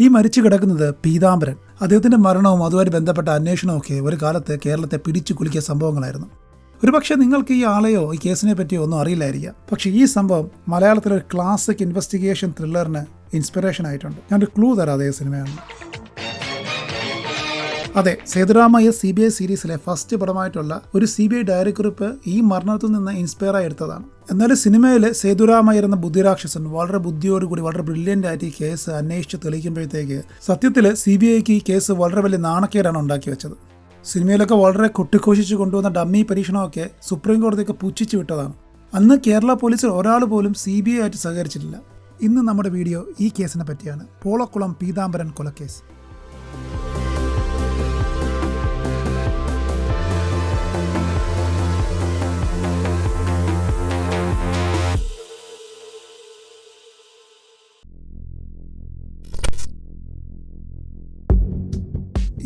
ഈ മരിച്ചു കിടക്കുന്നത് പീതാംബരൻ. അദ്ദേഹത്തിന്റെ മരണവും അതുമായി ബന്ധപ്പെട്ട അന്വേഷണവും ഒക്കെ ഒരു കാലത്ത് കേരളത്തെ പിടിച്ചു കുലുക്കിയ സംഭവങ്ങളായിരുന്നു. ഒരുപക്ഷെ നിങ്ങൾക്ക് ഈ ആളെയോ ഈ കേസിനെ പറ്റിയോ ഒന്നും അറിയില്ലായിരിക്കാം. പക്ഷെ ഈ സംഭവം മലയാളത്തിലെ ഒരു ക്ലാസിക് ഇൻവെസ്റ്റിഗേഷൻ ത്രില്ലറിന് ഇൻസ്പിറേഷൻ ആയിട്ടുണ്ട്. ഞാനൊരു ക്ലൂ തരാം അതേ സിനിമയാണ് അതെ സേതുരാമയ്യ സി ബി ഐ സീരീസിലെ ഫസ്റ്റ് പടമായിട്ടുള്ള ഒരു സി ബി ഐ ഡയറി കുറിപ്പ് ഈ മരണത്തിൽ നിന്ന് ഇൻസ്പയർ ആയി എടുത്തതാണ്. എന്നാലും സിനിമയിൽ സേതുരാമയ്യർ എന്ന ബുദ്ധിരാക്ഷസൻ വളരെ ബുദ്ധിയോടുകൂടി വളരെ ബ്രില്യന്റ് ആയിട്ട് ഈ കേസ് അന്വേഷിച്ച് തെളിയിക്കുമ്പോഴത്തേക്ക് സത്യത്തിൽ സി ബി ഐക്ക് ഈ കേസ് വളരെ വലിയ നാണക്കേടാണ് ഉണ്ടാക്കി വെച്ചത്. സിനിമയിലൊക്കെ വളരെ കൊട്ടിഘോഷിച്ച് കൊണ്ടുവന്ന ഡമ്മി പരീക്ഷണമൊക്കെ സുപ്രീം കോടതിയൊക്കെ പുച്ഛിച്ചു വിട്ടതാണ്. അന്ന് കേരള പോലീസിൽ ഒരാൾ പോലും സി ബി ഐ ആയിട്ട് സഹകരിച്ചിട്ടില്ല. ഇന്ന് നമ്മുടെ വീഡിയോ ഈ കേസിനെ പറ്റിയാണ്. പോളക്കുളം പീതാംബരൻ കൊലക്കേസ്.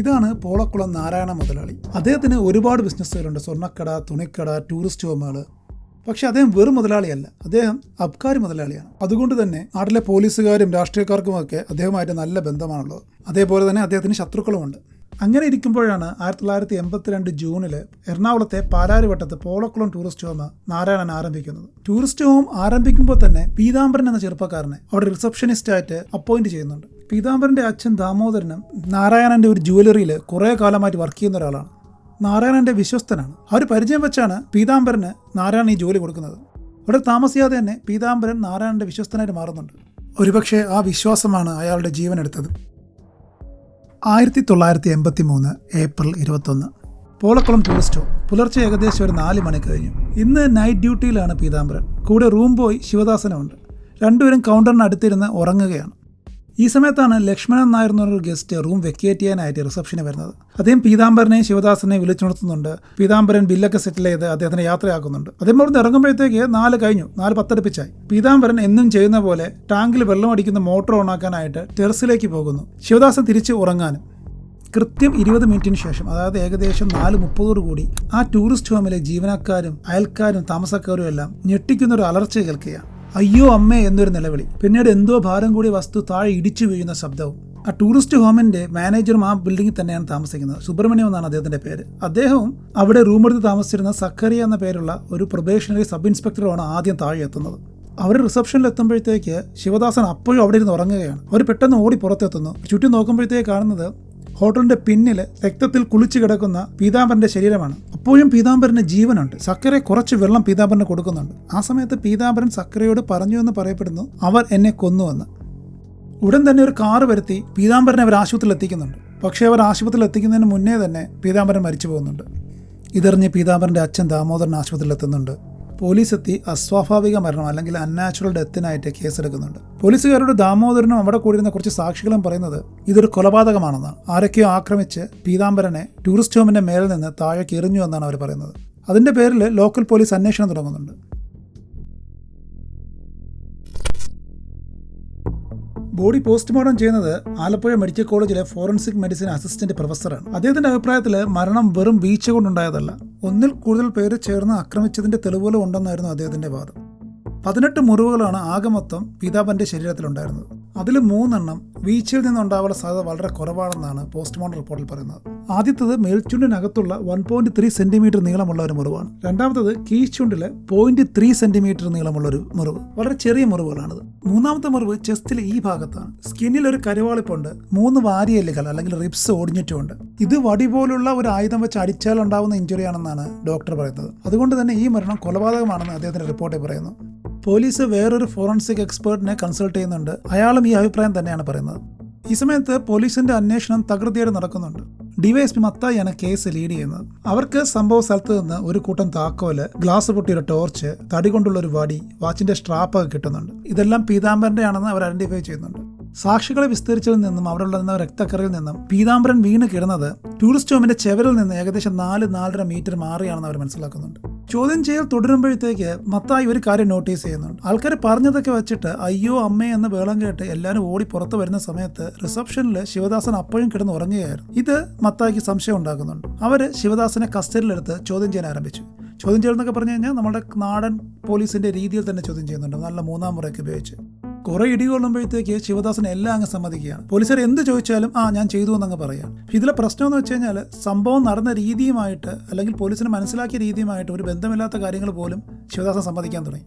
ഇതാണ് പോളക്കുളം നാരായണ മുതലാളി. അദ്ദേഹത്തിന് ഒരുപാട് ബിസിനസ്സുകളുണ്ട്. സ്വർണക്കട തുണിക്കട ടൂറിസ്റ്റ് ഹോമുകൾ. പക്ഷെ അദ്ദേഹം വെറും മുതലാളിയല്ല. അദ്ദേഹം അബ്കാരി മുതലാളിയാണ്. അതുകൊണ്ട് തന്നെ നാട്ടിലെ പോലീസുകാരും രാഷ്ട്രീയക്കാർക്കുമൊക്കെ അദ്ദേഹമായിട്ട് നല്ല ബന്ധമാണുള്ളത്. അതേപോലെ തന്നെ അദ്ദേഹത്തിന് ശത്രുക്കളുമുണ്ട്. അങ്ങനെ ഇരിക്കുമ്പോഴാണ് ആയിരത്തി തൊള്ളായിരത്തി എൺപത്തിരണ്ട് ജൂണിൽ എറണാകുളത്തെ പാലാരിവട്ടത്ത് പോളക്കുളം ടൂറിസ്റ്റ് ഹോം നാരായണൻ ആരംഭിക്കുന്നത്. ടൂറിസ്റ്റ് ഹോം ആരംഭിക്കുമ്പോൾ തന്നെ പീതാംബരൻ എന്ന ചെറുപ്പക്കാരനെ അവിടെ റിസപ്ഷനിസ്റ്റായിട്ട് അപ്പോയിന്റ് ചെയ്യുന്നുണ്ട്. പീതാംബരന്റെ അച്ഛൻ ദാമോദരനും നാരായണന്റെ ഒരു ജുവലറിയിൽ കുറേ കാലമായിട്ട് വർക്ക് ചെയ്യുന്ന ഒരാളാണ്. നാരായണന്റെ വിശ്വസ്തനാണ്. ഒരു പരിചയം വെച്ചാണ് പീതാംബരന് നാരായണൻ ഈ ജോലി കൊടുക്കുന്നത്. അവിടെ താമസിയാതെ തന്നെ പീതാംബരൻ നാരായണന്റെ വിശ്വസ്തനായിട്ട് മാറുന്നുണ്ട്. ഒരുപക്ഷെ ആ വിശ്വാസമാണ് അയാളുടെ ജീവൻ എടുത്തത്. ആയിരത്തി തൊള്ളായിരത്തി എൺപത്തി മൂന്ന് ഏപ്രിൽ ഇരുപത്തൊന്ന്. പോളക്കുളം ടൂറിസ്റ്റോ പുലർച്ചെ ഏകദേശം ഒരു നാല് മണി കഴിഞ്ഞു. ഇന്ന് നൈറ്റ് ഡ്യൂട്ടിയിലാണ് പീതാംബരൻ. കൂടെ റൂം ബോയ് ശിവദാസനുമുണ്ട്. രണ്ടുപേരും കൗണ്ടറിന് അടുത്തിരുന്ന് ഉറങ്ങുകയാണ്. ഈ സമയത്താണ് ലക്ഷ്മണൻ നായർ എന്നൊരു ഗസ്റ്റ് റൂം വെക്കേറ്റ് ചെയ്യാനായിട്ട് റിസപ്ഷന് വരുന്നത്. അദ്ദേഹം പീതാംബരനെയും ശിവദാസനെയും വിളിച്ചുണർത്തുന്നുണ്ട്. പീതാംബരൻ ബില്ലൊക്കെ സെറ്റിൽ ചെയ്ത് അദ്ദേഹത്തിനെ യാത്രയാക്കുന്നുണ്ട്. അദ്ദേഹം അവിടുന്ന് ഇറങ്ങുമ്പോഴത്തേക്ക് നാല് കഴിഞ്ഞു. നാല് പത്തടുപ്പിച്ചായി. പീതാംബരൻ എന്നും ചെയ്യുന്ന പോലെ ടാങ്കിൽ വെള്ളം അടിക്കുന്ന മോട്ടോർ ഓണാക്കാനായിട്ട് ടെറസിലേക്ക് പോകുന്നു. ശിവദാസൻ തിരിച്ച് ഉറങ്ങാനും. കൃത്യം ഇരുപത് മിനിറ്റിന് ശേഷം അതായത് ഏകദേശം നാല് മുപ്പതോടു കൂടി ആ ടൂറിസ്റ്റ് ഹോമിലെ ജീവനക്കാരും അയൽക്കാരും താമസക്കാരും എല്ലാം ഞെട്ടിക്കുന്ന ഒരു അലർച്ച കേൾക്കുകയാണ്. അയ്യോ അമ്മേ എന്നൊരു നിലവിളി. പിന്നീട് എന്തോ ഭാരം കൂടിയ വസ്തു താഴെ ഇടിച്ചു വീഴുന്ന ശബ്ദവും. ആ ടൂറിസ്റ്റ് ഹോമിന്റെ മാനേജറും ആ ബിൽഡിംഗിൽ തന്നെയാണ് താമസിക്കുന്നത്. സുബ്രഹ്മണ്യം എന്നാണ് അദ്ദേഹത്തിന്റെ പേര്. അദ്ദേഹവും അവിടെ റൂമെടുത്ത് താമസിച്ചിരുന്ന സക്കറിയ എന്ന പേരുള്ള ഒരു പ്രൊബേഷണറി സബ് ഇൻസ്പെക്ടറുമാണ് ആദ്യം താഴെ എത്തുന്നത്. അവർ റിസപ്ഷനിൽ എത്തുമ്പോഴത്തേക്ക് ശിവദാസൻ അപ്പോഴും അവിടെ ഇരുന്ന് ഉറങ്ങുകയാണ്. അവർ പെട്ടെന്ന് ഓടി പുറത്തെത്തുന്നു. ചുറ്റും നോക്കുമ്പോഴത്തേക്ക് കാണുന്നത് ഹോട്ടലിന്റെ പിന്നിൽ രക്തത്തിൽ കുളിച്ചു കിടക്കുന്ന പീതാംബരന്റെ ശരീരമാണ്. അപ്പോഴും പീതാംബരന് ജീവനുണ്ട്. സക്കരെ കുറച്ച് വെള്ളം പീതാംബരന് കൊടുക്കുന്നുണ്ട്. ആ സമയത്ത് പീതാംബരൻ സക്കരയോട് പറഞ്ഞു എന്ന് പറയപ്പെടുന്നു അവർ എന്നെ കൊന്നുവെന്ന് ഉടൻ തന്നെ ഒരു കാറ് വരുത്തി പീതാംബരനെ അവർ ആശുപത്രിയിൽ എത്തിക്കുന്നുണ്ട്. പക്ഷേ അവർ ആശുപത്രിയിൽ എത്തിക്കുന്നതിന് മുന്നേ തന്നെ പീതാംബരൻ മരിച്ചു പോകുന്നുണ്ട് ഇതറിഞ്ഞ് പീതാംബരന്റെ അച്ഛൻ ദാമോദരൻ ആശുപത്രിയിൽ എത്തുന്നുണ്ട്. പോലീസ് എത്തി അസ്വാഭാവിക മരണം അല്ലെങ്കിൽ അൺനാച്ചുറൽ ഡെത്തിനായിട്ട് കേസെടുക്കുന്നുണ്ട്. പോലീസുകാരോട് ദാമോദരനും അവിടെ കൂടിയിരുന്ന കുറച്ച് സാക്ഷികളും പറയുന്നത് ഇതൊരു കൊലപാതകമാണെന്നാണ്. ആരൊക്കെയോ ആക്രമിച്ച് പീതാംബരനെ ടൂറിസ്റ്റ് ഹോമിന്റെ മേലിൽ നിന്ന് താഴേക്ക് എറിഞ്ഞു എന്നാണ് അവർ പറയുന്നത്. അതിന്റെ പേരിൽ ലോക്കൽ പോലീസ് അന്വേഷണം തുടങ്ങുന്നുണ്ട്. ബോഡി പോസ്റ്റ്മോർട്ടം ചെയ്യുന്നത് ആലപ്പുഴ മെഡിക്കൽ കോളേജിലെ ഫോറൻസിക് മെഡിസിൻ അസിസ്റ്റന്റ് പ്രൊഫസറാണ്. അദ്ദേഹത്തിന്റെ അഭിപ്രായത്തിൽ മരണം വെറും വീഴ്ച കൊണ്ടുണ്ടായതല്ല. ഒന്നിൽ കൂടുതൽ പേര് ചേർന്ന് ആക്രമിച്ചതിന്റെ തെളിവുകൾ ഉണ്ടെന്നായിരുന്നു അദ്ദേഹത്തിന്റെ വാദം. പതിനെട്ട് മുറിവുകളാണ് ആകെ മൊത്തം പിതാപന്റെ ശരീരത്തിലുണ്ടായിരുന്നത്. അതിൽ മൂന്നെണ്ണം വീഴ്ചയിൽ നിന്നുണ്ടാവാനുള്ള സാധ്യത വളരെ കുറവാണെന്നാണ് പോസ്റ്റ്മോർട്ടം റിപ്പോർട്ടിൽ പറയുന്നത്. ആദ്യത്തത് മേൽച്ചുണ്ടിനകത്തുള്ള വൺ പോയിന്റ് ത്രീ സെന്റിമീറ്റർ നീളമുള്ള ഒരു മുറിവാണ്. രണ്ടാമത്തത് കീഴ്ചുണ്ടിൽ പോയിന്റ് ത്രീ സെന്റിമീറ്റർ നീളമുള്ള ഒരു മുറിവ്. വളരെ ചെറിയ മുറിവുകളാണിത്. മൂന്നാമത്തെ മുറിവ് ചെസ്റ്റിലെ ഈ ഭാഗത്താണ്. സ്കിന്നിൽ ഒരു കരുവാളിപ്പുണ്ട് മൂന്ന് വാരിയല്ലുകൾ അല്ലെങ്കിൽ റിബ്സ് ഒടിഞ്ഞിട്ടുമുണ്ട് ഇത് വടി പോലുള്ള ഒരു ആയുധം വെച്ച് അടിച്ചാൽ ഉണ്ടാവുന്ന ഇഞ്ചുറി ആണെന്നാണ് ഡോക്ടർ പറയുന്നത്. അതുകൊണ്ട് തന്നെ ഈ മരണം കൊലപാതകമാണെന്ന് അദ്ദേഹത്തിന്റെ റിപ്പോർട്ടിൽ പറയുന്നു. പോലീസ് വേറൊരു ഫോറൻസിക് എക്സ്പേർട്ടിനെ കൺസൾട്ട് ചെയ്യുന്നുണ്ട്. അയാളും ഈ അഭിപ്രായം തന്നെയാണ് പറയുന്നത്. ഈ സമയത്ത് പോലീസിന്റെ അന്വേഷണം തകൃതിയോടെ നടക്കുന്നുണ്ട്. ഡിവൈഎസ്പി മത്തായിയാണ് കേസ് ലീഡ് ചെയ്യുന്നത്. അവർക്ക് സംഭവ സ്ഥലത്ത് നിന്ന് ഒരു കൂട്ടം താക്കോൽ ഗ്ലാസ് പൊട്ടിയൊരു ടോർച്ച് തടി കൊണ്ടുള്ള ഒരു വടി വാച്ചിന്റെ സ്ട്രാപ്പ് ഒക്കെ കിട്ടുന്നുണ്ട്. ഇതെല്ലാം പീതാംബരന്റെ ആണെന്ന് അവർ ഐഡന്റിഫൈ ചെയ്യുന്നുണ്ട്. സാക്ഷികളെ വിസ്തരിച്ചതിൽ നിന്നും രക്തക്കറയിൽ രക്തക്കറിയിൽ നിന്നും പീതാംബരൻ വീണ് കിടന്നത് ടൂറിസ്റ്റ് ഹോമിന്റെ ചെവരിൽ നിന്ന് ഏകദേശം നാല് നാലര മീറ്റർ മാറിയാണെന്ന് അവർ മനസ്സിലാക്കുന്നുണ്ട്. ചോദ്യം ചെയ്യൽ തുടരുമ്പോഴത്തേക്ക് മത്തായി ഒരു കാര്യം നോട്ടീസ് ചെയ്യുന്നുണ്ട്. ആൾക്കാർ പറഞ്ഞതൊക്കെ വെച്ചിട്ട് അയ്യോ അമ്മേ എന്ന് വേളം കേട്ട് എല്ലാവരും ഓടി പുറത്തു വരുന്ന സമയത്ത് റിസപ്ഷനിൽ ശിവദാസൻ അപ്പോഴും കിടന്ന് ഉറങ്ങുകയായിരുന്നു. ഇത് മത്തായിക്ക് സംശയം ഉണ്ടാക്കുന്നുണ്ട്. അവർ ശിവദാസനെ കസ്റ്റഡിയിലെടുത്ത് ചോദ്യം ചെയ്യാൻ ആരംഭിച്ചു. ചോദ്യം ചെയ്യൽ എന്നൊക്കെ പറഞ്ഞു കഴിഞ്ഞാൽ നമ്മുടെ നാടൻ പോലീസിന്റെ രീതിയിൽ തന്നെ ചോദ്യം ചെയ്യുന്നുണ്ട്. നല്ല മൂന്നാം മുറയൊക്കെ ഉപയോഗിച്ച്. കുറെ ഇടി കൊള്ളുമ്പോഴത്തേക്ക് ശിവദാസൻ എല്ലാം അങ്ങ് സമ്മതിക്കുകയാണ്. പോലീസുകാർ എന്ത് ചോദിച്ചാലും ആ ഞാൻ ചെയ്തു എന്നങ്ങ് പറയാം. ഇതിലെ പ്രശ്നം എന്ന് വെച്ച് കഴിഞ്ഞാൽ സംഭവം നടന്ന രീതിയുമായിട്ട് അല്ലെങ്കിൽ പോലീസിന് മനസ്സിലാക്കിയ രീതിയുമായിട്ട് ഒരു ബന്ധമില്ലാത്ത കാര്യങ്ങൾ പോലും ശിവദാസൻ സമ്മതിക്കാൻ തുടങ്ങി.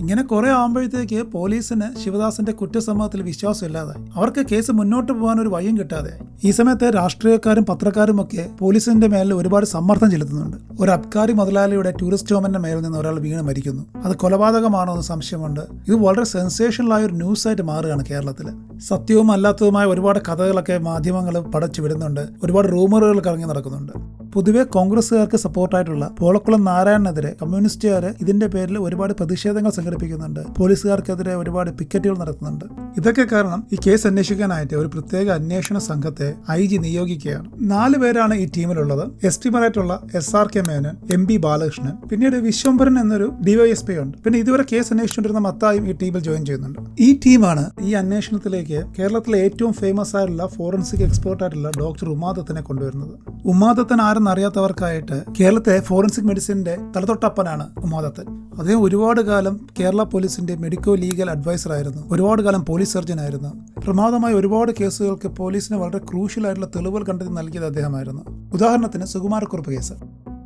ഇങ്ങനെ കുറേ ആകുമ്പോഴത്തേക്ക് പോലീസിന് ശിവദാസന്റെ കുറ്റസമ്മതത്തിൽ വിശ്വാസം ഇല്ലാതായി അവർക്ക് കേസ് മുന്നോട്ട് പോകാൻ ഒരു വഴിയും കിട്ടാതെ ഈ സമയത്ത് രാഷ്ട്രീയക്കാരും പത്രക്കാരും ഒക്കെ പോലീസിന്റെ മേലിൽ ഒരുപാട് സമ്മർദ്ദം ചെലുത്തുന്നുണ്ട്. ഒരു അബ്കാരി മുതലാളിയുടെ ടൂറിസ്റ്റ് ഹോമിന്റെ മേലിൽ നിന്ന് ഒരാൾ വീണ് മരിക്കുന്നു. അത് കൊലപാതകമാണോ എന്ന് സംശയമുണ്ട്. ഇത് വളരെ സെൻസേഷണലായ ഒരു ന്യൂസ് ആയിട്ട് മാറുകയാണ് കേരളത്തിൽ. സത്യവും അല്ലാത്തതുമായ ഒരുപാട് കഥകളൊക്കെ മാധ്യമങ്ങൾ പടച്ചു വിടുന്നുണ്ട്. ഒരുപാട് റൂമറുകൾ കറങ്ങി നടക്കുന്നുണ്ട്. പൊതുവെ കോൺഗ്രസ്സുകാർക്ക് സപ്പോർട്ടായിട്ടുള്ള പോളക്കുളം നാരായണനെതിരെ കമ്മ്യൂണിസ്റ്റുകാർ ഇതിന്റെ പേരിൽ ഒരുപാട് പ്രതിഷേധങ്ങൾ സംഘടിപ്പിക്കുന്നുണ്ട്. പോലീസുകാർക്കെതിരെ ഒരുപാട് പിക്കറ്റുകൾ നടത്തുന്നുണ്ട്. ഇതൊക്കെ കാരണം ഈ കേസ് അന്വേഷിക്കാനായിട്ട് ഒരു പ്രത്യേക അന്വേഷണ സംഘത്തെ ഐ ജി നിയോഗിക്കുകയാണ്. നാല് പേരാണ് ഈ ടീമിലുള്ളത്. S ടിമാരായിട്ടുള്ള S R K Menon M B Balakrishnan പിന്നീട് വിശ്വംഭരൻ എന്നൊരു ഡിവൈഎസ്പി ഉണ്ട്. പിന്നെ ഇതുവരെ കേസ് അന്വേഷിച്ചുകൊണ്ടിരുന്ന മത്തായും ഈ ടീമിൽ ജോയിൻ ചെയ്യുന്നുണ്ട്. ഈ ടീമാണ് ഈ അന്വേഷണത്തിലേക്ക് കേരളത്തിലെ ഏറ്റവും ഫേമസ് ആയിട്ടുള്ള ഫോറൻസിക് എക്സ്പേർട്ട് ആയിട്ടുള്ള ഡോക്ടർ ഉമാദത്തിനെ കൊണ്ടുവരുന്നത്. ഉമാദത്തൻ ആരെന്ന് അറിയാത്തവർക്കായിട്ട് കേരളത്തെ ഫോറൻസിക് മെഡിസിന്റെ തലതൊട്ടപ്പനാണ് ഉമാദത്തൻ. അദ്ദേഹം ഒരുപാട് കാലം കേരള പോലീസിന്റെ മെഡിക്കോ ലീഗൽ അഡ്വൈസർ ആയിരുന്നു. ഒരുപാട് കാലം പോലീസ് സർജൻ ആയിരുന്നു. പ്രമാദമായ ഒരുപാട് കേസുകൾക്ക് പോലീസിന് വളരെ ക്രൂഷ്യൽ ആയിട്ടുള്ള തെളിവുകൾ കണ്ടെത്തി നൽകിയത് അദ്ദേഹമായിരുന്നു. ഉദാഹരണത്തിന് സുകുമാരക്കുറുപ്പ് കേസ്.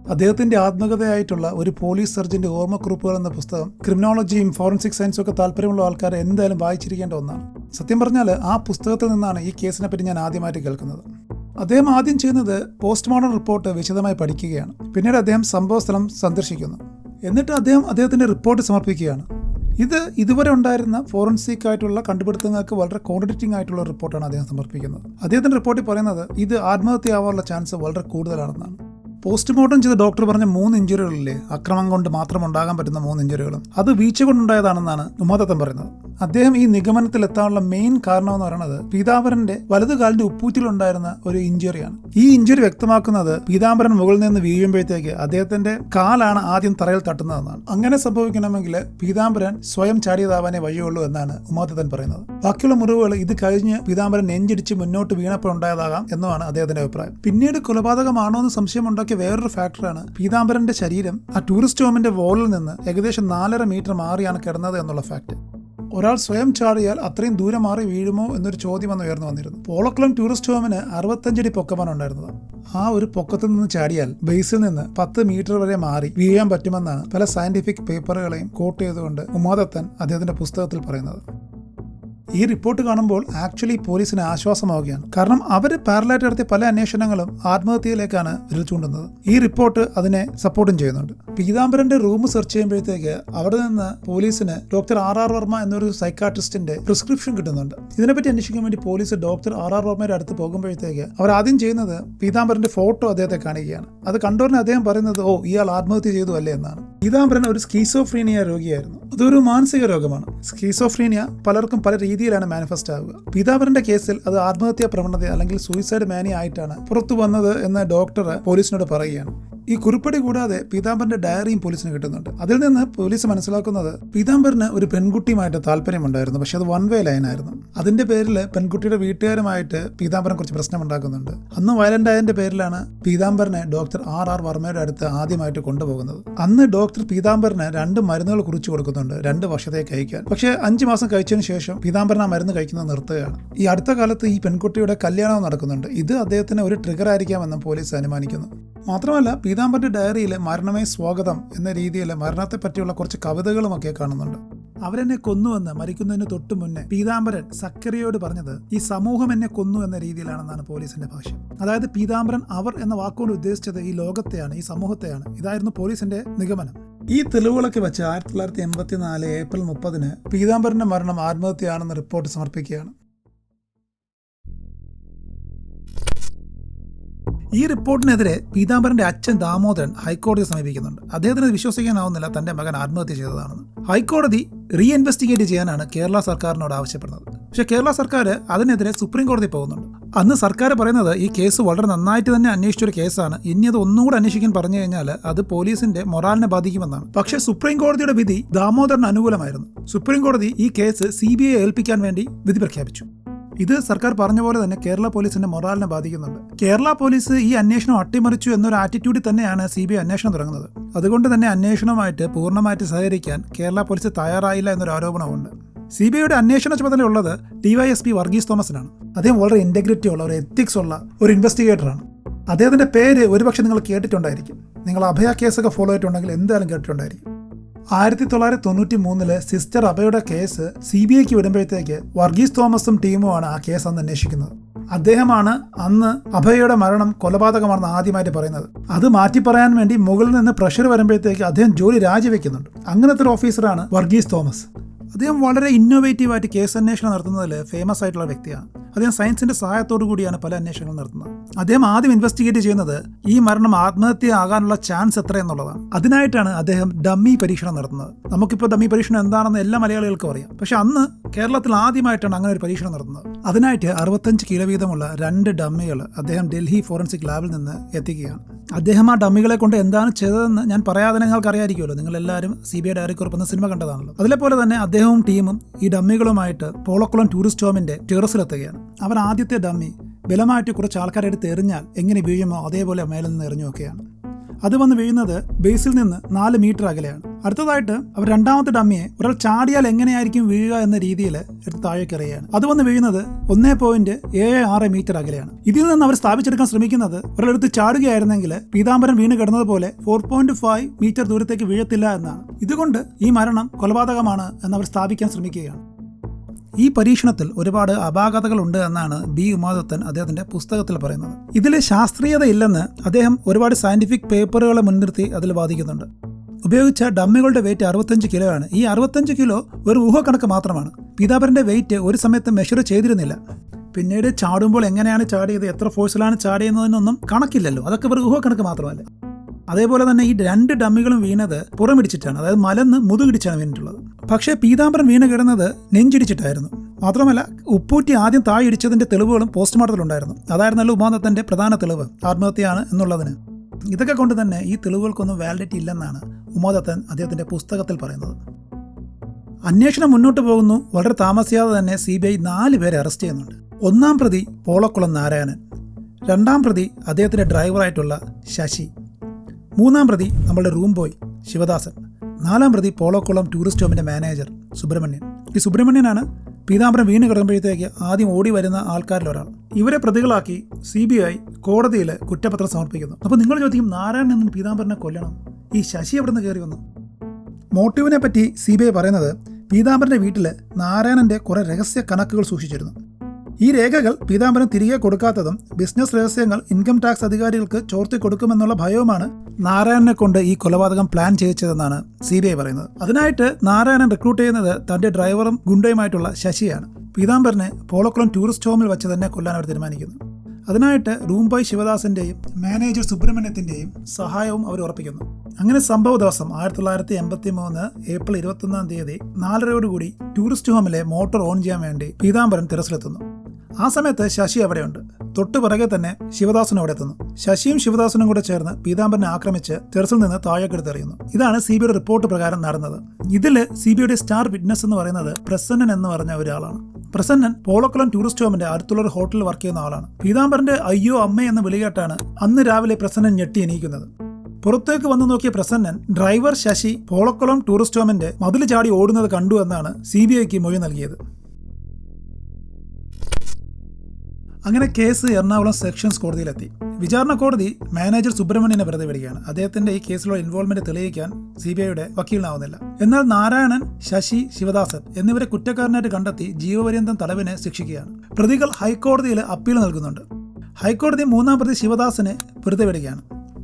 അദ്ദേഹത്തിന്റെ ആത്മകഥയായിട്ടുള്ള ഒരു പോലീസ് സർജന്റെ ഓർമ്മക്കുറിപ്പുകൾ എന്ന പുസ്തകം ക്രിമിനോളജിയും ഫോറൻസിക് സയൻസും ഒക്കെ താല്പര്യമുള്ള ആൾക്കാർ എന്തായാലും വായിച്ചിരിക്കേണ്ട ഒന്നാണ്. സത്യം പറഞ്ഞാൽ ആ പുസ്തകത്തിൽ നിന്നാണ് ഈ കേസിനെ പറ്റി ഞാൻ ആദ്യമായിട്ട് കേൾക്കുന്നത്. അദ്ദേഹം ആദ്യം ചെയ്യുന്നത് പോസ്റ്റ്മോർട്ടം റിപ്പോർട്ട് വിശദമായി പഠിക്കുകയാണ്. പിന്നീട് അദ്ദേഹം സംഭവസ്ഥലം സന്ദർശിക്കുന്നു. എന്നിട്ട് അദ്ദേഹം അദ്ദേഹത്തിന്റെ റിപ്പോർട്ട് സമർപ്പിക്കുകയാണ്. ഇത് ഇതുവരെ ഉണ്ടായിരുന്ന ഫോറൻസിക് ആയിട്ടുള്ള കണ്ടുപിടുത്തങ്ങൾക്ക് വളരെ കോൺട്രഡിക്റ്റിംഗ് ആയിട്ടുള്ള റിപ്പോർട്ടാണ് അദ്ദേഹം സമർപ്പിക്കുന്നത്. അദ്ദേഹത്തിന്റെ റിപ്പോർട്ടിൽ പറയുന്നത് ഇത് ആത്മഹത്യ ആവാനുള്ള ചാൻസ് വളരെ കൂടുതലാണെന്നാണ്. പോസ്റ്റ്മോർട്ടം ചെയ്ത ഡോക്ടർ പറഞ്ഞ മൂന്ന് ഇഞ്ചുറികളില്ലേ അക്രമം കൊണ്ട് മാത്രം ഉണ്ടാകാൻ പറ്റുന്ന മൂന്ന് ഇഞ്ചുറികളും അത് വീഴ്ച കൊണ്ടുണ്ടായതാണെന്നാണ് ഉമാദത്തം പറയുന്നത്. അദ്ദേഹം ഈ നിഗമനത്തിൽ എത്താനുള്ള മെയിൻ കാരണം എന്ന് പറയുന്നത് പീതാംബരന്റെ വലതുകാലിന്റെ ഉപ്പൂറ്റിലുണ്ടായിരുന്ന ഒരു ഇഞ്ചുറിയാണ്. ഈ ഇഞ്ചുറി വ്യക്തമാക്കുന്നത് പീതാംബരൻ മുകളിൽ നിന്ന് വീഴുമ്പോഴത്തേക്ക് അദ്ദേഹത്തിന്റെ കാലാണ് ആദ്യം തറയിൽ തട്ടുന്നതെന്നാണ്. അങ്ങനെ സംഭവിക്കണമെങ്കിൽ പീതാംബരൻ സ്വയം ചാടിയതാവാനേ വഴിയുള്ളൂ എന്നാണ് ഉമാദത്തൻ പറയുന്നത്. ബാക്കിയുള്ള മുറിവുകൾ ഇത് കഴിഞ്ഞ് പീതാംബരൻ നെഞ്ചിടിച്ച് മുന്നോട്ട് വീണപ്പോൾ ഉണ്ടായതാകാം എന്നാണ് അദ്ദേഹത്തിന്റെ അഭിപ്രായം. പിന്നീട് കൊലപാതകമാണോ എന്ന് സംശയമുണ്ടാക്കിയ വേറൊരു ഫാക്ടറാണ് പീതാംബരന്റെ ശരീരം ആ ടൂറിസ്റ്റ് ഹോമിന്റെ വോളിൽ നിന്ന് ഏകദേശം നാലര മീറ്റർ മാറിയാണ് കിടന്നത് എന്നുള്ള ഫാക്ട് ഒരാൾ സ്വയം ചാടിയാൽ അത്രയും ദൂരം മാറി വീഴുമോ എന്നൊരു ചോദ്യം വന്ന് ഉയർന്നു വന്നിരുന്നു പോളക്കുളം ടൂറിസ്റ്റ് ഹോമിന് അറുപത്തഞ്ചടി പൊക്കമാണ് ഉണ്ടായിരുന്നത്. ആ ഒരു പൊക്കത്തിൽ നിന്ന് ചാടിയാൽ ബേസിൽ നിന്ന് പത്ത് മീറ്റർ വരെ മാറി വീഴാൻ പറ്റുമെന്നാണ് പല സയന്റിഫിക് പേപ്പറുകളെയും കോട്ട് ചെയ്തുകൊണ്ട് ഉമാദത്തൻ അദ്ദേഹത്തിന്റെ പുസ്തകത്തിൽ പറയുന്നത്. ഈ റിപ്പോർട്ട് കാണുമ്പോൾ ആക്ച്വലി പോലീസിന് ആശ്വാസമാവുകയാണ്. കാരണം അവർ പാരലായിട്ട് നടത്തിയ പല അന്വേഷണങ്ങളും ആത്മഹത്യയിലേക്കാണ് വിരൽ ചൂണ്ടുന്നത്. ഈ റിപ്പോർട്ട് അതിനെ സപ്പോർട്ടും ചെയ്യുന്നുണ്ട്. പീതാംബരന്റെ റൂം സെർച്ച് ചെയ്യുമ്പോഴത്തേക്ക് അവിടെ നിന്ന് പോലീസിന് ഡോക്ടർ ആർ ആർ വർമ്മ എന്നൊരു സൈക്കാട്രിസ്റ്റിന്റെ പ്രിസ്ക്രിപ്ഷൻ കിട്ടുന്നുണ്ട്. ഇതിനെപ്പറ്റി അന്വേഷിക്കാൻ വേണ്ടി പോലീസ് ഡോക്ടർ ആർ ആർ വർമ്മയുടെ അടുത്ത് പോകുമ്പോഴത്തേക്ക് അവർ ആദ്യം ചെയ്യുന്നത് പീതാംബരന്റെ ഫോട്ടോ അദ്ദേഹത്തെ കാണിക്കുകയാണ്. അത് കണ്ടോറിന് അദ്ദേഹം പറയുന്നത് ഓ ഇയാൾ ആത്മഹത്യ ചെയ്തു അല്ലേ എന്നാണ്. പീതാംബരൻ ഒരു സ്കീസോഫ്രീനിയ രോഗിയായിരുന്നു. അതൊരു മാനസിക രോഗമാണ്. സ്കീസോഫ്രീനിയ പലർക്കും പല രീതിയിലാണ് മാനിഫെസ്റ്റ് ആവുക. പീതാംബരന്റെ കേസിൽ അത് ആത്മഹത്യാ പ്രവണത അല്ലെങ്കിൽ സൂയിസൈഡ് മാനി ആയിട്ടാണ് പുറത്തു വന്നത് എന്ന് ഡോക്ടർ പോലീസിനോട് പറയുകയാണ്. ഈ കുറിപ്പടി കൂടാതെ പീതാംബറിന്റെ ഡയറിയും പോലീസിന് കിട്ടുന്നുണ്ട്. അതിൽ നിന്ന് പോലീസ് മനസ്സിലാക്കുന്നത് പീതാംബറിന് ഒരു പെൺകുട്ടിയുമായിട്ട് താല്പര്യമുണ്ടായിരുന്നു. പക്ഷെ അത് വൺ വേ ലൈൻ ആയിരുന്നു. അതിന്റെ പേരിൽ പെൺകുട്ടിയുടെ വീട്ടുകാരുമായിട്ട് പീതാംബരൻ കുറച്ച് പ്രശ്നം ഉണ്ടാക്കുന്നുണ്ട് അന്ന് വയലന്റ് ആയതിന്റെ പേരിലാണ് പീതാംബരനെ ഡോക്ടർ ആർ ആർ വർമ്മയുടെ അടുത്ത് ആദ്യമായിട്ട് കൊണ്ടുപോകുന്നത്. അന്ന് ഡോക്ടർ പീതാംബരന് രണ്ട് മരുന്നുകൾ കുറിച്ച് കൊടുക്കുന്നുണ്ട്. രണ്ട് വർഷത്തേക്ക് കഴിക്കാൻ. പക്ഷെ അഞ്ച് മാസം കഴിച്ചതിന് ശേഷം പീതാംബരൻ ആ മരുന്ന് കഴിക്കുന്നത് നിർത്തുകയാണ്. ഈ അടുത്ത കാലത്ത് ഈ പെൺകുട്ടിയുടെ കല്യാണം നടക്കുന്നുണ്ട്. ഇത് അദ്ദേഹത്തിന് ഒരു ട്രിഗർ ആയിരിക്കാമെന്നും പോലീസ് അനുമാനിക്കുന്നു. മാത്രമല്ല പീതാംബരന്റെ ഡയറിയിൽ മരണമേ സ്വാഗതം എന്ന രീതിയിൽ മരണത്തെ പറ്റിയുള്ള കുറച്ച് കവിതകളുമൊക്കെ കാണുന്നുണ്ട്. അവരെന്നെ കൊന്നുവെന്ന് മരിക്കുന്നതിന് തൊട്ടു മുന്നേ പീതാംബരൻ സക്കറിയോട് പറഞ്ഞത് ഈ സമൂഹം എന്നെ കൊന്നു എന്ന രീതിയിലാണെന്നാണ് പോലീസിന്റെ ഭാഷ അതായത് പീതാംബരൻ അവർ എന്ന വാക്കുകൊണ്ട് ഉദ്ദേശിച്ചത് ഈ ലോകത്തെയാണ് ഈ സമൂഹത്തെയാണ്. ഇതായിരുന്നു പോലീസിന്റെ നിഗമനം. ഈ തെളിവുകളൊക്കെ വെച്ച് ആയിരത്തി തൊള്ളായിരത്തി എൺപത്തിനാല് ഏപ്രിൽ മുപ്പതിന് പീതാംബരന്റെ മരണം ആത്മഹത്യയാണെന്ന് റിപ്പോർട്ട് സമർപ്പിക്കുകയാണ്. ഈ റിപ്പോർട്ടിനെതിരെ പീതാംബരന്റെ അച്ഛൻ ദാമോദരൻ ഹൈക്കോടതിയെ സമീപിക്കുന്നുണ്ട്. അദ്ദേഹത്തിന് വിശ്വസിക്കാനാവുന്നില്ല. തന്റെ മകൻ ആത്മഹത്യ ചെയ്തതാണെന്ന്. ഹൈക്കോടതി റീ ഇൻവെസ്റ്റിഗേറ്റ് ചെയ്യാനാണ് കേരള സർക്കാരിനോട് ആവശ്യപ്പെടുന്നത്. പക്ഷേ കേരള സർക്കാർ അതിനെതിരെ സുപ്രീം കോടതി പോകുന്നുണ്ട്. അന്ന് സർക്കാർ പറയുന്നത് ഈ കേസ് വളരെ നന്നായിട്ട് തന്നെ അന്വേഷിച്ച അന്വേഷിച്ചൊരു കേസാണ്. ഇനി അത് ഒന്നുകൂടെ അന്വേഷിക്കാൻ പറഞ്ഞു കഴിഞ്ഞാൽ അത് പോലീസിന്റെ മൊറാലിനെ ബാധിക്കുമെന്നാണ്. പക്ഷേ സുപ്രീം കോടതിയുടെ വിധി ദാമോദരന് അനുകൂലമായിരുന്നു. സുപ്രീം കോടതി ഈ കേസ് സി ഏൽപ്പിക്കാൻ വേണ്ടി വിധി പ്രഖ്യാപിച്ചു. ഇത് സർക്കാർ പറഞ്ഞ പോലെ തന്നെ കേരള പോലീസിന്റെ മൊറാലിനെ ബാധിക്കുന്നുണ്ട്. കേരള പോലീസ് ഈ അന്വേഷണം അട്ടിമറിച്ചു എന്നൊരു ആറ്റിറ്റ്യൂഡിൽ തന്നെയാണ് സി ബി ഐ അന്വേഷണം തുടങ്ങുന്നത്. അതുകൊണ്ട് തന്നെ അന്വേഷണവുമായിട്ട് പൂർണമായിട്ട് സഹകരിക്കാൻ കേരള പോലീസ് തയ്യാറായില്ല എന്നൊരു ആരോപണമുണ്ട് സി ബി ഐയുടെ അന്വേഷണ ചുമതലയുള്ളത് ഡിവൈഎസ്പി വർഗീസ് തോമസിനാണ്. അദ്ദേഹം വളരെ ഇന്റഗ്രിറ്റി ഉള്ള ഒരു എത്തിക്സ് ഉള്ള ഒരു ഇൻവെസ്റ്റിഗേറ്ററാണ് അദ്ദേഹത്തിന്റെ പേര് ഒരുപക്ഷെ നിങ്ങൾ കേട്ടിട്ടുണ്ടായിരിക്കും. നിങ്ങൾ അഭയ കേസൊക്കെ ഫോളോ ചെയ്തിട്ടുണ്ടെങ്കിൽ എന്തായാലും കേട്ടിട്ടുണ്ടായിരിക്കും. ആയിരത്തി തൊള്ളായിരത്തി തൊണ്ണൂറ്റി മൂന്നിൽ സിസ്റ്റർ അബയുടെ കേസ് സി ബി ഐക്ക് വിടുമ്പോഴത്തേക്ക് വർഗീസ് തോമസും ടീമുമാണ് ആ കേസ് അന്ന് അന്വേഷിക്കുന്നത്. അദ്ദേഹമാണ് അന്ന് അഭയയുടെ മരണം കൊലപാതകമാണെന്ന് ആദ്യമായിട്ട് പറയുന്നത്. അത് മാറ്റി പറയാൻ വേണ്ടി മുകളിൽ നിന്ന് പ്രഷർ വരുമ്പോഴത്തേക്ക് അദ്ദേഹം ജോലി രാജിവെക്കുന്നുണ്ട്. അങ്ങനത്തെ ഒരു ഓഫീസറാണ് വർഗീസ് തോമസ്. അദ്ദേഹം വളരെ ഇന്നോവേറ്റീവ് ആയിട്ട് കേസ് അന്വേഷണം നടത്തുന്നതിൽ ഫേമസ് ആയിട്ടുള്ള വ്യക്തിയാണ്. അദ്ദേഹം സയൻസിന്റെ സഹായത്തോടു കൂടിയാണ് പല അന്വേഷണങ്ങളും നടത്തുന്നത്. അദ്ദേഹം ആദ്യം ഇൻവെസ്റ്റിഗേറ്റ് ചെയ്യുന്നത് ഈ മരണം ആത്മഹത്യ ആകാനുള്ള ചാൻസ് എത്ര എന്നുള്ളതാണ്. അതിനായിട്ടാണ് അദ്ദേഹം ഡമ്മി പരീക്ഷണം നടത്തുന്നത്. നമുക്കിപ്പോൾ ഡമ്മി പരീക്ഷണം എന്താണെന്ന് എല്ലാ മലയാളികൾക്കും അറിയാം. പക്ഷെ അന്ന് കേരളത്തിൽ ആദ്യമായിട്ടാണ് അങ്ങനെ ഒരു പരീക്ഷണം നടത്തുന്നത്. അതിനായിട്ട് അറുപത്തഞ്ച് കിലോ വീതമുള്ള രണ്ട് ഡമ്മികൾ അദ്ദേഹം ഡൽഹി ഫോറൻസിക് ലാബിൽ നിന്ന് എത്തിക്കുകയാണ്. അദ്ദേഹം ആ ഡമ്മികളെ കൊണ്ട് എന്താണ് ചെയ്തതെന്ന് ഞാൻ പറയാതെ നിങ്ങൾക്ക് അറിയാമായിരിക്കുമല്ലോ നിങ്ങൾ എല്ലാവരും സി ബി ഐ ഡയറി കുറിപ്പ് എന്ന സിനിമ കണ്ടതാണല്ലോ. അതിലെപോലെ തന്നെ അദ്ദേഹവും ടീമും ഈ ഡമ്മികളുമായിട്ട് പോളക്കുളം ടൂറിസ്റ്റ് ഹോമിന്റെ ടെറസിലെത്തുകയാണ്. അവർ ആദ്യത്തെ ഡമ്മി ബലമായിട്ട് കുറച്ച് ആൾക്കാരെടുത്ത് എറിഞ്ഞാൽ എങ്ങനെ വീഴുമോ അതേപോലെ മേലിൽ നിന്ന് എറിഞ്ഞു അത് വന്ന് വീഴുന്നത് ബേസിൽ നിന്ന് നാല് മീറ്റർ അകലെയാണ്. അടുത്തതായിട്ട് അവർ രണ്ടാമത്തെ ഡമ്മിയെ ഒരാൾ ചാടിയാൽ എങ്ങനെയായിരിക്കും വീഴുക എന്ന രീതിയിൽ എടുത്ത് താഴേക്ക് എറിയുകയാണ്. അത് വന്ന് വീഴുന്നത് ഒന്നേ പോയിന്റ് ഏഴ് ആറ് മീറ്റർ അകലെയാണ്. ഇതിൽ നിന്ന് അവർ സ്ഥാപിച്ചെടുക്കാൻ ശ്രമിക്കുന്നത് ഒരാളെടുത്ത് ചാടുകയായിരുന്നെങ്കിൽ പീതാംബരം വീണ് കിടന്നത് പോലെ ഫോർ പോയിന്റ് ഫൈവ് മീറ്റർ ദൂരത്തേക്ക് വീഴത്തില്ല എന്നാണ്. ഇതുകൊണ്ട് ഈ മരണം കൊലപാതകമാണ് എന്ന് അവർ സ്ഥാപിക്കാൻ ശ്രമിക്കുകയാണ്. ഈ പരീക്ഷണത്തിൽ ഒരുപാട് അപാകതകളുണ്ട് എന്നാണ് ബി ഉമാദത്തൻ അദ്ദേഹത്തിന്റെ പുസ്തകത്തിൽ പറയുന്നത്. ഇതിൽ ശാസ്ത്രീയത ഇല്ലെന്ന് അദ്ദേഹം ഒരുപാട് സയന്റിഫിക് പേപ്പറുകളെ മുൻനിർത്തി അതിൽ വാദിക്കുന്നുണ്ട്. ഉപയോഗിച്ച ഡമ്മികളുടെ വെയിറ്റ് അറുപത്തഞ്ച് കിലോ ആണ്. ഈ അറുപത്തഞ്ച് കിലോ ഒരു ഊഹക്കണക്ക് മാത്രമാണ്. പീതാംബരന്റെ വെയിറ്റ് ഒരു സമയത്ത് മെഷർ ചെയ്തിരുന്നില്ല. പിന്നീട് ചാടുമ്പോൾ എങ്ങനെയാണ് ചാടിയത് എത്ര ഫോഴ്സിലാണ് ചാടിയെന്നതിനൊന്നും കണക്കില്ലല്ലോ. അതൊക്കെ ഒരു ഊഹക്കണക്ക് മാത്രമല്ല. അതേപോലെ തന്നെ ഈ രണ്ട് ഡമ്മികളും വീണത് പുറമിടിച്ചിട്ടാണ്. അതായത് മലന്ന് മുതുകിടിച്ചാണ് വീണിട്ടുള്ളത്. പക്ഷേ പീതാംബരൻ വീണ് കിടന്നത് നെഞ്ചിടിച്ചിട്ടായിരുന്നു. മാത്രമല്ല ഉപ്പൂറ്റി ആദ്യം താഴെ ഇടിച്ചതിന്റെ തെളിവുകളും പോസ്റ്റ്മോർട്ടത്തിലുണ്ടായിരുന്നു അതായിരുന്നല്ലോ ഉമാദത്തന്റെ പ്രധാന തെളിവ് ആത്മഹത്യയാണ് എന്നുള്ളതിന്. ഇതൊക്കെ കൊണ്ട് തന്നെ ഈ തെളിവുകൾക്കൊന്നും വാലിഡിറ്റി ഇല്ലെന്നാണ് ഉമാദത്തൻ അദ്ദേഹത്തിന്റെ പുസ്തകത്തിൽ പറയുന്നത്. അന്വേഷണം മുന്നോട്ട് പോകുന്നു. വളരെ താമസിയാതെ തന്നെ സി ബി ഐ നാല് പേരെ അറസ്റ്റ് ചെയ്യുന്നുണ്ട്. ഒന്നാം പ്രതി പോളക്കുളം നാരായണൻ. രണ്ടാം പ്രതി അദ്ദേഹത്തിന്റെ ഡ്രൈവറായിട്ടുള്ള ശശി. മൂന്നാം പ്രതി നമ്മളുടെ റൂം ബോയ് ശിവദാസൻ. നാലാം പ്രതി പോളോക്കുളം ടൂറിസ്റ്റ് ഹോമിന്റെ മാനേജർ സുബ്രഹ്മണ്യൻ. ഈ സുബ്രഹ്മണ്യനാണ് പീതാംബരം വീണ് കിടക്കുമ്പോഴത്തേക്ക് ആദ്യം ഓടി വരുന്ന ആൾക്കാരിൽ ഒരാൾ ഇവരെ പ്രതികളാക്കി സി ബി ഐ കോടതിയിൽ കുറ്റപത്രം സമർപ്പിക്കുന്നു. അപ്പോൾ നിങ്ങൾ ചോദിക്കും നാരായണൻ എന്ന് പീതാംബരനെ കൊല്ലണം? ഈ ശശി എവിടെ നിന്ന് കയറി വന്നു? മോട്ടീവിനെ പറ്റി സി ബി ഐ പറയുന്നത് പീതാംബരന്റെ വീട്ടിൽ നാരായണന്റെ കുറേ രഹസ്യ കണക്കുകൾ സൂക്ഷിച്ചിരുന്നു. ഈ രേഖകൾ പീതാംബരം തിരികെ കൊടുക്കാത്തതും ബിസിനസ് രഹസ്യങ്ങൾ ഇൻകം ടാക്സ് അധികാരികൾക്ക് ചോർത്തി കൊടുക്കുമെന്നുള്ള ഭയവുമാണ് നാരായണനെ കൊണ്ട് ഈ കൊലപാതകം പ്ലാൻ ചെയ്യിച്ചതെന്നാണ് സി ബി ഐ പറയുന്നത്. അതിനായിട്ട് നാരായണൻ റിക്രൂട്ട് ചെയ്യുന്നത് തന്റെ ഡ്രൈവറും ഗുണ്ടയുമായിട്ടുള്ള ശശിയാണ്. പീതാംബരനെ പോളക്കുളം ടൂറിസ്റ്റ് ഹോമിൽ വെച്ച് തന്നെ കൊല്ലാൻ അവർ തീരുമാനിക്കുന്നു. അതിനായിട്ട് റൂം ശിവദാസിന്റെയും മാനേജർ സുബ്രഹ്മണ്യത്തിന്റെയും സഹായവും അവർ ഉറപ്പിക്കുന്നു. അങ്ങനെ സംഭവ ദിവസം ആയിരത്തി തൊള്ളായിരത്തി എൺപത്തി മൂന്ന് ഏപ്രിൽ ഇരുപത്തൊന്നാം തീയതി നാലരയോടുകൂടി ടൂറിസ്റ്റ് ഹോമിലെ മോട്ടോർ ഓൺ ചെയ്യാൻ വേണ്ടി പീതാംബരൻ തിരച്ചിലെത്തുന്നു ആ സമയത്ത് ശശി അവിടെയുണ്ട്. തൊട്ടു പിറകെ തന്നെ ശിവദാസനും അവിടെ എത്തുന്നു. ശശിയും ശിവദാസനും കൂടെ ചേർന്ന് പീതാംബരനെ ആക്രമിച്ച് ടെറസിൽ നിന്ന് താഴേക്കെടുത്തെറിയുന്നു ഇതാണ് സി ബിയുടെ റിപ്പോർട്ട് പ്രകാരം നടന്നത്. ഇതിൽ സി ബിയുടെ സ്റ്റാർ വിറ്റ്നസ് എന്ന് പറയുന്നത് പ്രസന്നൻ എന്ന് പറഞ്ഞ ഒരാളാണ്. പ്രസന്നൻ പോളക്കുളം ടൂറിസ്റ്റ് ഹോമിന്റെ അടുത്തുള്ള ഒരു ഹോട്ടലിൽ വർക്ക് ചെയ്യുന്ന ആളാണ്. പീതാംബരന്റെ അയ്യോ അമ്മ എന്ന് വിളികേട്ടാണ് അന്ന് രാവിലെ പ്രസന്നൻ ഞെട്ടി എണീക്കുന്നത്. പുറത്തേക്ക് വന്നു നോക്കിയ പ്രസന്നൻ ഡ്രൈവർ ശശി പോളക്കുളം ടൂറിസ്റ്റ് ഹോമിന്റെ മതിൽ ചാടി ഓടുന്നത് കണ്ടു എന്നാണ് സി ബി ഐക്ക് മൊഴി നൽകിയത്. അങ്ങനെ കേസ് എറണാകുളം സെക്ഷൻസ് കോടതിയിലെത്തി. വിചാരണ കോടതി മാനേജർ സുബ്രഹ്മണ്യനെ വെറുതെ വിടുകയാണ്. അദ്ദേഹത്തിന്റെ ഈ കേസിലുള്ള ഇൻവോൾവ്മെന്റ് തെളിയിക്കാൻ സി ബി ഐയുടെ വക്കീലിനാവുന്നില്ല. എന്നാൽ നാരായണൻ ശശി ശിവദാസൻ എന്നിവരെ കുറ്റക്കാരനായിട്ട് കണ്ടെത്തി ജീവപര്യന്തം തടവിനെ ശിക്ഷിക്കുകയാണ്. പ്രതികൾ ഹൈക്കോടതിയിൽ അപ്പീൽ നൽകുന്നുണ്ട്. ഹൈക്കോടതി മൂന്നാം പ്രതി ശിവദാസനെ വെറുതെ വിടുകയാണ്.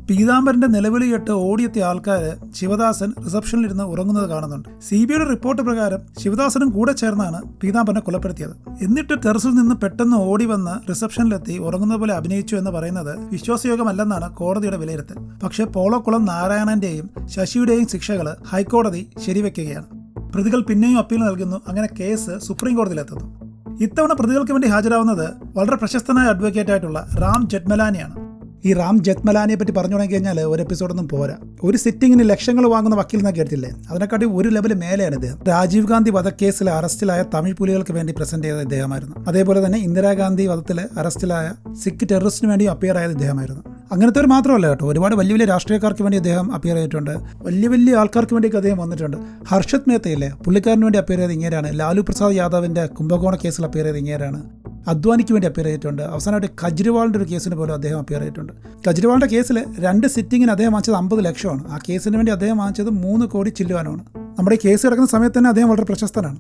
പീതാംബരന്റെ നിലവിളി കേട്ട് ഓടിയെത്തിയ ആൾക്കാർ ശിവദാസൻ റിസപ്ഷനിലിരുന്ന് ഉറങ്ങുന്നത് കാണുന്നുണ്ട്. സി ബി ഐയുടെ റിപ്പോർട്ട് പ്രകാരം ശിവദാസനും കൂടെ ചേർന്നാണ് പീതാംബരനെ കൊലപ്പെടുത്തിയത്. എന്നിട്ട് ടെറസിൽ നിന്ന് പെട്ടെന്ന് ഓടി വന്ന് റിസപ്ഷനിലെത്തി ഉറങ്ങുന്നത് പോലെ അഭിനയിച്ചു എന്ന് പറയുന്നത് വിശ്വാസയോഗ്യമല്ലെന്നാണ് കോടതിയുടെ വിലയിരുത്തൽ. പക്ഷേ പോളക്കുളം നാരായണന്റെയും ശശിയുടെയും ശിക്ഷകൾ ഹൈക്കോടതി ശരിവെക്കുകയാണ്. പ്രതികൾ പിന്നെയും അപ്പീൽ നൽകുന്നു. അങ്ങനെ കേസ് സുപ്രീം കോടതിയിലെത്തുന്നു ഇത്തവണ പ്രതികൾക്ക് വേണ്ടി ഹാജരാവുന്നത് വളരെ പ്രശസ്തനായ അഡ്വക്കേറ്റ് ആയിട്ടുള്ള റാം ജെറ്റ്മലാനിയാണ് ഈ റാം ജത്മലാനെ പറ്റി പറഞ്ഞു തുടങ്ങി കഴിഞ്ഞാൽ ഒരു എപ്പിസോഡൊന്നും പോരാ. ഒരു സിറ്റിങ്ങിന് ലക്ഷങ്ങൾ വാങ്ങുന്ന വക്കീൽ എന്നാ കേട്ടില്ലേ? അതിനെക്കാട്ടി ഒരു ലെവൽ മേലെയാണ് ഇദ്ദേഹം. രാജീവ് ഗാന്ധി വധക്കേസിൽ അറസ്റ്റിലായ തമിഴ് പുലികൾക്ക് വേണ്ടി പ്രസന്റ് ചെയ്ത ഇദ്ദേഹമായിരുന്നു. അതേപോലെ തന്നെ ഇന്ദിരാഗാന്ധി വധത്തിൽ അറസ്റ്റിലായ സിഖ് ടെററിസ്റ്റിന് വേണ്ടി അപ്പിയർ ആയത് ഇദ്ദേഹമായിരുന്നു. അങ്ങനത്തെ ഒരു മാത്രമല്ല കേട്ടോ. ഒരുപാട് വലിയ വലിയ രാഷ്ട്രീയക്കാർക്ക് വേണ്ടി അദ്ദേഹം അപ്പിയർ ചെയ്തിട്ടുണ്ട്. വലിയ വലിയ ആൾക്കാർക്ക് വേണ്ടിയൊക്കെ അദ്ദേഹം വന്നിട്ടുണ്ട്. ഹർഷത് മേത്തയില്ലേ? പുള്ളിക്കാരന് വേണ്ടി അപ്പിയർ ചെയ്ത് ഇങ്ങനെയാണ് ലാലു പ്രസാദ് യാദവിന്റെ കുംഭകോണ കേസിൽ അപ്പിയർ ചെയ്ത് ഇങ്ങനെയാണ് അദ്വാനിക്ക് വേണ്ടി അപ്പിയർ ചെയ്തിട്ടുണ്ട്. അവസാനമായിട്ട് കജ്രിവാളിന്റെ ഒരു കേസിന് പോലും അദ്ദേഹം അപ്പിയർ ചെയ്തിട്ടുണ്ട്. കജ്രിവാളിന്റെ കേസിൽ രണ്ട് സിറ്റിങ്ങിന് അദ്ദേഹം വാങ്ങിച്ചത് അമ്പത് ലക്ഷമാണ്. ആ കേസിന് വേണ്ടി അദ്ദേഹം വാങ്ങിച്ചത് മൂന്ന് കോടി ചില്ലുവാനാണ്. നമ്മുടെ കേസ് കിടക്കുന്ന സമയത്ത് തന്നെ അദ്ദേഹം വളരെ പ്രശസ്തനാണ്.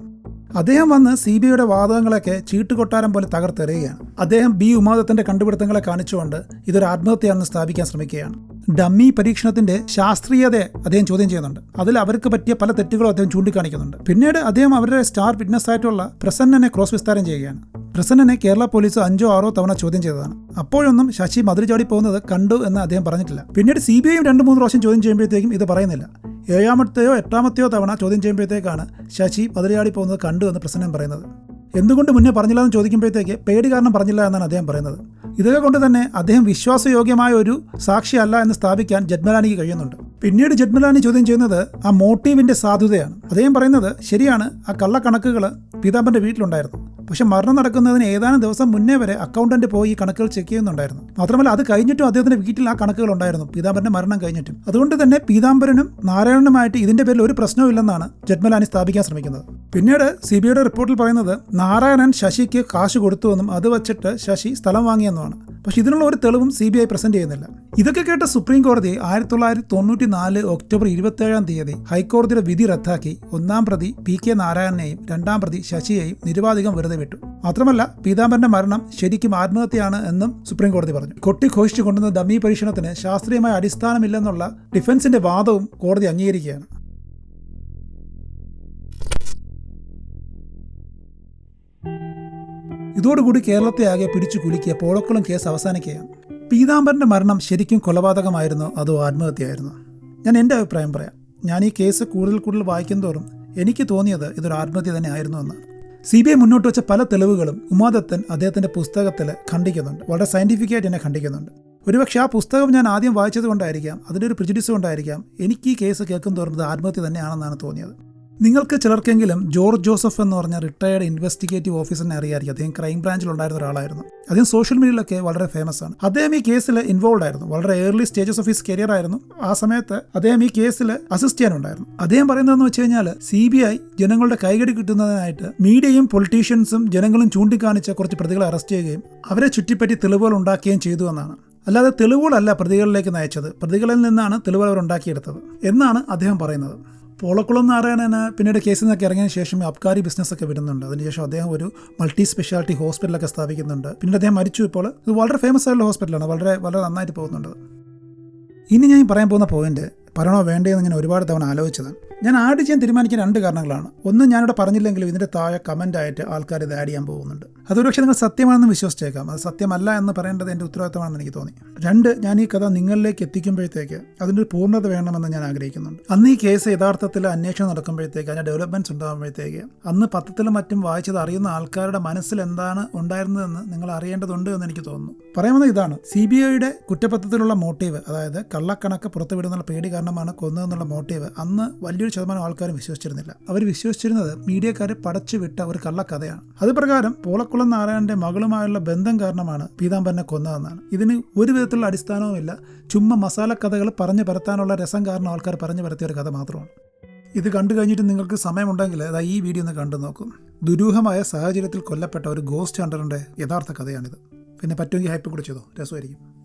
അദ്ദേഹം വന്ന് സി ബി ഐയുടെ വാദങ്ങളൊക്കെ ചീട്ടുകൊട്ടാരം പോലെ തകർത്തെറിയുകയാണ്. അദ്ദേഹം ബി ഉമാദത്തിന്റെ കണ്ടുപിടുത്തങ്ങളെ കാണിച്ചുകൊണ്ട് ഇതൊരു ആത്മഹത്യയാണെന്ന് സ്ഥാപിക്കാൻ ശ്രമിക്കുകയാണ്. ഡമ്മി പരീക്ഷണത്തിന്റെ ശാസ്ത്രീയതയെ അദ്ദേഹം ചോദ്യം ചെയ്യുന്നുണ്ട്. അതിൽ അവർക്ക് പറ്റിയ പല തെറ്റുകളും അദ്ദേഹം ചൂണ്ടിക്കാണിക്കുന്നുണ്ട്. പിന്നീട് അദ്ദേഹം അവരുടെ സ്റ്റാർ വിറ്റ്നസ് ആയിട്ടുള്ള പ്രസന്നനെ ക്രോസ് വിസ്താരം ചെയ്യുകയാണ്. പ്രസന്നനെ കേരള പോലീസ് അഞ്ചോ ആറോ തവണ ചോദ്യം ചെയ്തതാണ്. അപ്പോഴൊന്നും ശശി മതിൽ ചാടി പോകുന്നത് കണ്ടു എന്ന് അദ്ദേഹം പറഞ്ഞിട്ടില്ല. പിന്നീട് സി ബി ഐയും രണ്ട് മൂന്ന് പ്രാവശ്യം ചോദ്യം ചെയ്യുമ്പോഴത്തേക്കും ഇത് പറയുന്നില്ല. ഏഴാമത്തെയോ എട്ടാമത്തെയോ തവണ ചോദ്യം ചെയ്യുമ്പോഴത്തേക്കാണ് ശശി മതിലചാടി പോകുന്നത് കണ്ടു എന്ന് പ്രസന്നൻ പറയുന്നത്. എന്തുകൊണ്ട് മുന്നേ പറഞ്ഞില്ല എന്ന് ചോദിക്കുമ്പോഴത്തേക്ക് പേടി കാരണം പറഞ്ഞില്ല എന്നാണ് അദ്ദേഹം പറയുന്നത്. ഇതൊക്കെ കൊണ്ട് തന്നെ അദ്ദേഹം വിശ്വാസയോഗ്യമായ ഒരു സാക്ഷിയല്ല എന്ന് സ്ഥാപിക്കാൻ ജഡ്മലാനിക്ക് കഴിയുന്നുണ്ട്. പിന്നീട് ജഡ്മലാനി ചോദ്യം ചെയ്യുന്നത് ആ മോട്ടീവിന്റെ സാധുതയാണ്. അദ്ദേഹം പറയുന്നത് ശരിയാണ് ആ കള്ളക്കണക്കുകൾ പീതാംബന്റെ വീട്ടിലുണ്ടായിരുന്നു. പക്ഷെ മരണം നടക്കുന്നതിന് ഏതാനും ദിവസം മുന്നേ വരെ അക്കൗണ്ടന്റ് പോയി കണക്കുകൾ ചെക്ക് ചെയ്യുന്നുണ്ടായിരുന്നു. മാത്രമല്ല അത് കഴിഞ്ഞിട്ടും അദ്ദേഹത്തിന്റെ വീട്ടിൽ ആ കണക്കുകൾ ഉണ്ടായിരുന്നു. പീതാംബരന്റെ മരണം കഴിഞ്ഞിട്ടും. അതുകൊണ്ട് തന്നെ പീതാംബരനും നാരായണനുമായിട്ട് ഇതിന്റെ പേരിൽ ഒരു പ്രശ്നവും ഇല്ലെന്നാണ് ജഡ്മലാനി സ്ഥാപിക്കാൻ ശ്രമിക്കുന്നത്. പിന്നീട് സി ബി ഐയുടെ റിപ്പോർട്ടിൽ പറയുന്നത് നാരായണൻ ശശിക്ക് കാശ് കൊടുത്തുവെന്നും അത് വച്ചിട്ട് ശശി സ്ഥലം വാങ്ങിയെന്നുമാണ് പക്ഷെ ഇതിനുള്ള ഒരു തെളിവും സി ബി ഐ പ്രസന്റ് ചെയ്യുന്നില്ല. ഇതൊക്കെ കേട്ട സുപ്രീം കോടതി ആയിരത്തി തൊള്ളായിരത്തി തൊണ്ണൂറ്റി നാല് ഒക്ടോബർ ഇരുപത്തേഴാം തീയതി ഹൈക്കോടതിയുടെ വിധി റദ്ദാക്കി. ഒന്നാം പ്രതി പി കെ നാരായണനെയും രണ്ടാം പ്രതി ശശിയെയും നിരുപാധികം വെറുതെ വിട്ടു. മാത്രമല്ല പീതാംബരന്റെ മരണം ശരിക്കും ആത്മഹത്യയാണ് എന്നും സുപ്രീം കോടതി പറഞ്ഞു കൊട്ടിഘോഷിച്ചു കൊണ്ടുവന്ന ഡമ്മി പരീക്ഷണത്തിന് ശാസ്ത്രീയമായ അടിസ്ഥാനമില്ലെന്നുള്ള ഡിഫൻസിന്റെ വാദവും കോടതി അംഗീകരിക്കുകയാണ്. ഇതോടുകൂടി കേരളത്തെ ആകെ പിടിച്ചു കുലുക്കിയ പോളക്കുളം കേസ് അവസാനിക്കുകയാണ്. പീതാംബരന്റെ മരണം ശരിക്കും കൊലപാതകമായിരുന്നോ അതോ ആത്മഹത്യയായിരുന്നു? ഞാൻ എന്റെ അഭിപ്രായം പറയാം. ഞാൻ ഈ കേസ് കൂടുതൽ കൂടുതൽ വായിക്കുന്നതോറും എനിക്ക് തോന്നിയത് ഇതൊരു ആത്മഹത്യ തന്നെ ആയിരുന്നു എന്നാണ് സി ബി ഐ മുന്നോട്ട് വെച്ച പല തെളിവുകളും ഉമാദത്തൻ അദ്ദേഹത്തിന്റെ പുസ്തകത്തിൽ ഖണ്ഡിക്കുന്നുണ്ട്. വളരെ സയന്റിഫിക് ആയിട്ട് എന്നെ ഖണ്ഡിക്കുന്നുണ്ട്. ഒരുപക്ഷെ ആ പുസ്തകം ഞാൻ ആദ്യം വായിച്ചത് കൊണ്ടായിരിക്കാം അതിന്റെ ഒരു പ്രിജുഡിസ് കൊണ്ടായിരിക്കാം എനിക്ക് ഈ കേസ് കേൾക്കും തോന്നുന്നത് ആത്മഹത്യ തന്നെയാണെന്നാണ് തോന്നിയത്. നിങ്ങൾക്ക് ചിലർക്കെങ്കിലും ജോർജ് ജോസഫ് എന്ന് പറഞ്ഞ റിട്ടയർഡ് ഇൻവെസ്റ്റിഗേറ്റീവ് ഓഫീസറിനെ അറിയായിരിക്കും. അദ്ദേഹം ക്രൈം ബ്രാഞ്ചിൽ ഉണ്ടായിരുന്ന ഒരാളായിരുന്നു. അദ്ദേഹം സോഷ്യൽ മീഡിയയിലൊക്കെ വളരെ ഫേമസ് ആണ്. അദ്ദേഹം ഈ കേസിൽ ഇൻവോൾവ് ആയിരുന്നു. വളരെ early stages of his career ആയിരുന്നു. ആ സമയത്ത് അദ്ദേഹം ഈ കേസിൽ അസിസ്റ്റ് ചെയ്യാനുണ്ടായിരുന്നു. അദ്ദേഹം പറയുന്നതെന്ന് വെച്ച് കഴിഞ്ഞാൽ സി ബി ഐ ജനങ്ങളുടെ കൈകടി കിട്ടുന്നതിനായിട്ട് മീഡിയയും പൊളിറ്റീഷ്യൻസും ജനങ്ങളും ചൂണ്ടിക്കാണിച്ച കുറച്ച് പ്രതികളെ അറസ്റ്റ് ചെയ്യുകയും അവരെ ചുറ്റിപ്പറ്റി തെളിവുകൾ ഉണ്ടാക്കുകയും ചെയ്തു എന്നാണ്. അല്ലാതെ തെളിവുകളല്ല പ്രതികളിലേക്ക് നയിച്ചത്. പ്രതികളിൽ നിന്നാണ് തെളിവുകൾ അവർ ഉണ്ടാക്കിയെടുത്തത് എന്നാണ് അദ്ദേഹം പറയുന്നത്. പോളക്കുളം നാരായണന് പിന്നീട് കേസിൽ നിന്നൊക്കെ ഇറങ്ങിയതിന് ശേഷം അബ്കാരി ബിസിനസ്സൊക്കെ വിടുന്നുണ്ട്. അതിനുശേഷം അദ്ദേഹം ഒരു മൾട്ടി സ്പെഷ്യാലിറ്റി ഹോസ്പിറ്റലൊക്കെ സ്ഥാപിക്കുന്നുണ്ട്. പിന്നീട് അദ്ദേഹം മരിച്ചു ഇപ്പോൾ. ഇത് വളരെ ഫേമസ് ആയിട്ടുള്ള ഹോസ്പിറ്റലാണ്. വളരെ വളരെ നന്നായിട്ട് പോകുന്നുണ്ട്. ഇനി ഞാൻ പറയാൻ പോകുന്ന പോയിന്റ് പറയണോ വേണ്ടതെന്ന് ഞാൻ ഒരുപാട് തവണ ആലോചിച്ചതാണ്. ഞാൻ ആഡ് ചെയ്യാൻ തീരുമാനിക്കാൻ രണ്ട് കാരണങ്ങളാണ്. ഒന്ന് ഞാനിവിടെ പറഞ്ഞില്ലെങ്കിലും ഇതിന്റെ താഴെ കമന്റ് ആയിട്ട് ആൾക്കാർ ഇത് ആഡ് ചെയ്യാൻ പോകുന്നുണ്ട്. അതൊരുപക്ഷെ നിങ്ങൾ സത്യമാണെന്ന് വിശ്വസിച്ചേക്കാം. അത് സത്യമല്ല എന്ന് പറയേണ്ടത് എന്റെ ഉത്തരവാദിത്തമാണെന്ന് എനിക്ക് തോന്നി. രണ്ട് ഞാൻ ഈ കഥ നിങ്ങളിലേക്ക് എത്തിക്കുമ്പോഴത്തേക്ക് അതിന്റെ പൂർണത വേണമെന്ന് ഞാൻ ആഗ്രഹിക്കുന്നുണ്ട്. അന്ന് ഈ കേസ് യഥാർത്ഥത്തിൽ അന്വേഷണം നടക്കുമ്പോഴത്തേക്ക് അതിന്റെ ഡെവലപ്മെന്റ്സ് ഉണ്ടാകുമ്പോഴത്തേക്ക് അന്ന് പത്രത്തിലും മറ്റും വായിച്ചത് അറിയുന്ന ആൾക്കാരുടെ മനസ്സിൽ എന്താണ് ഉണ്ടായിരുന്നതെന്ന് നിങ്ങൾ അറിയേണ്ടതുണ്ട് എന്ന് എനിക്ക് തോന്നുന്നു. പറയുന്നത് ഇതാണ്. സി ബി ഐയുടെ കുറ്റപത്രത്തിലുള്ള മോട്ടീവ് അതായത് കള്ളക്കണക്ക് പുറത്തുവിടുന്നുള്ള പേടി കാരണമാണ് കൊന്നതെന്നുള്ള മോട്ടീവ് അന്ന് വലിയൊരു ശതമാനം ആൾക്കാരും വിശ്വസിച്ചിരുന്നില്ല. അവർ വിശ്വസിച്ചിരുന്നത് മീഡിയക്കാർ പടച്ചു വിട്ട ഒരു കള്ളക്കഥയാണ്. അത് പ്രകാരം പോളക്കുളം നാരായണന്റെ മകളുമായുള്ള ബന്ധം കാരണമാണ് പീതാംബരനെ കൊന്നതെന്നാണ്. ഇതിന് ഒരു വിധത്തിലുള്ള അടിസ്ഥാനവുമില്ല. ചുമ്മാ മസാല കഥകൾ പറഞ്ഞു പരത്താനുള്ള രസം കാരണം ആൾക്കാർ പറഞ്ഞു പരത്തിയ ഒരു കഥ മാത്രമാണ്. ഇത് കണ്ടു കഴിഞ്ഞിട്ട് നിങ്ങൾക്ക് സമയമുണ്ടെങ്കിൽ അതാ ഈ വീഡിയോ ഒന്ന് കണ്ടു നോക്കും. ദുരൂഹമായ സാഹചര്യത്തിൽ കൊല്ലപ്പെട്ട ഒരു ഗോസ്റ്റ് ഹണ്ടറിന്റെ യഥാർത്ഥ കഥയാണിത്. പിന്നെ പറ്റുമെങ്കിൽ ഹൈപ്പ് കുടിച്ചതോ രസമായിരിക്കും.